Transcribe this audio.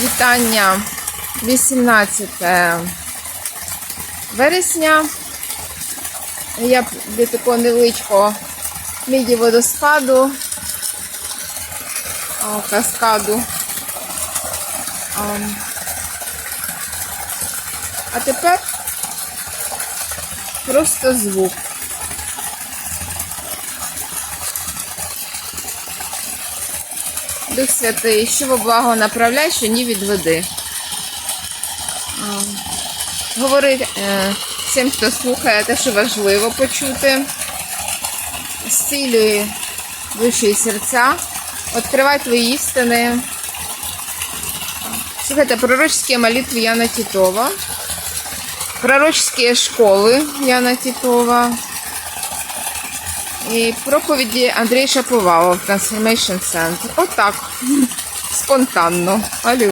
Вітання 18 вересня. Я для такого невеличкого міді водоспаду, каскаду. А тепер просто звук. Дух Святий, що во благо направляй, що ні відведи. Говори е, всім, хто слухає, те, що важливо почути. Зцілюй душі і серця. Відкривай твої істини. Слухайте, пророчські молитви Яна Титова. Пророчські школи Яна Титова. І проповіді Андрій Шаповалов, Transformation Center. Отак. Спонтанно. Алло.